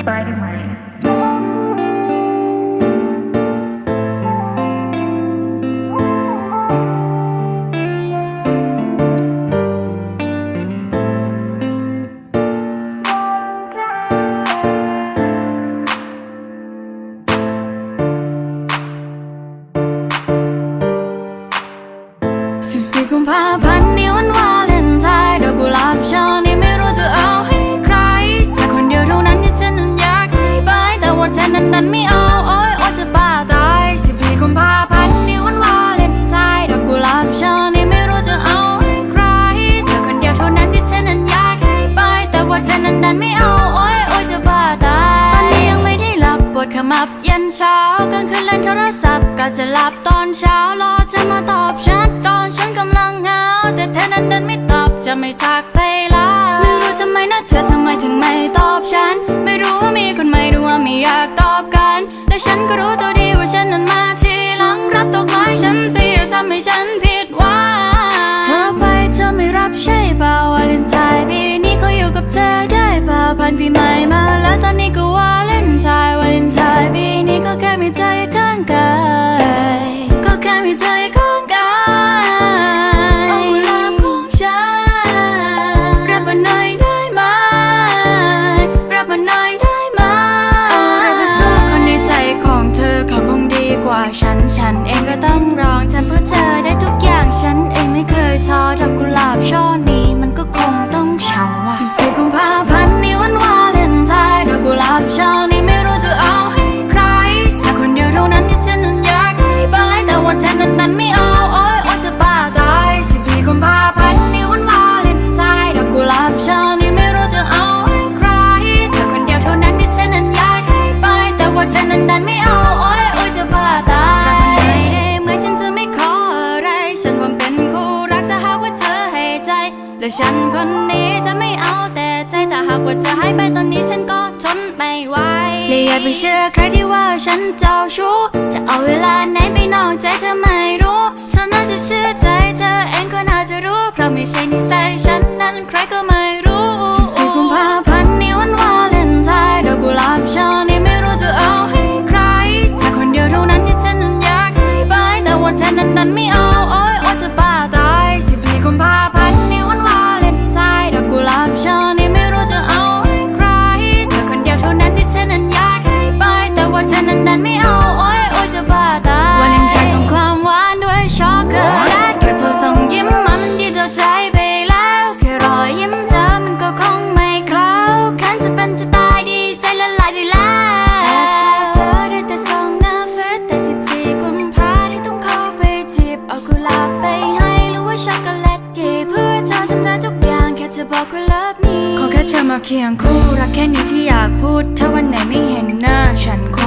Spider-Man. ။สิบสี่ แต่านั้นดันไม่เอา โอ้ยโอ้ยจะบ้าตาย ตอนนี้ยังไม่ได้หลับปวดขมับยันเช้ากลางคืนเล่นโทรศัพท์ก็จะหลับตอนเช้ารอเธอมาตอบฉันก่อนฉันกำลังเหงาแต่เธอนั้นดันไม่ตอบจะไม่ทักไปละไม่รู้ทำไมนะเธอทำไมถึงไม่ตอบฉัน ไม่รู้ว่ามีคนใหม่หรือว่าไม่อยากตอบกัน แต่ฉันก็รู้ตัวดีว่าฉันนั้นมาทีหลังรับตกไม้ฉันที่ทำให้ฉันผิด กาย ก็แค่มีเธออยู่ข้างกายโอ้กุหลาบของฉันรับมาหน่อยได้ไหม รับมาหน่อยได้ไหมรับมาสู้คนในใจของเธอเขาคงดีกว่าฉัน ฉันเองก็ต้องรอง ฉันคนนี้จะไม่เอาแต่ใจถ้าหากว่าจะให้ไปตอนนี้ฉันก็ทนไม่ไหวเลยอย่าไปเชื่อใครที่ว่าฉันเจ้าชู้ จะเอาเวลาไหนไปนอกใจเธอไม่รู้ ฉันน่าจะเชื่อใจเธอเองก็น่าจะรู้ เพราะไม่ใช่นิสัย นั้นดันไม่เอาโอ้ยโอ้ยจะบ้าตายวาเลนไทน์ส่งความหวานด้วยช็อกโกแลตแค่เธอส่งยิ้มมามันดีต่อใจไปแล้วแค่รอยยิ้มเธอมันก็คงไม่เคล้าขันจะเป็นจะตายดีใจละลายไปแล้วเธอได้แต่ส่องหน้าเฟซแต่สิบสี่กุมภาที่ต้องเข้าไปจีบเอากุหลาบไปให้หรือว่าช็อกโกแลตดีเพื่อเธอทำได้ทุกอย่างแค่จะบอกว่าเลิฟนี้ขอแค่เธอมาเคียงคู่รักแค่นี้ที่อยากพูด ถ้าวันไหนไม่เห็นหน้าฉันค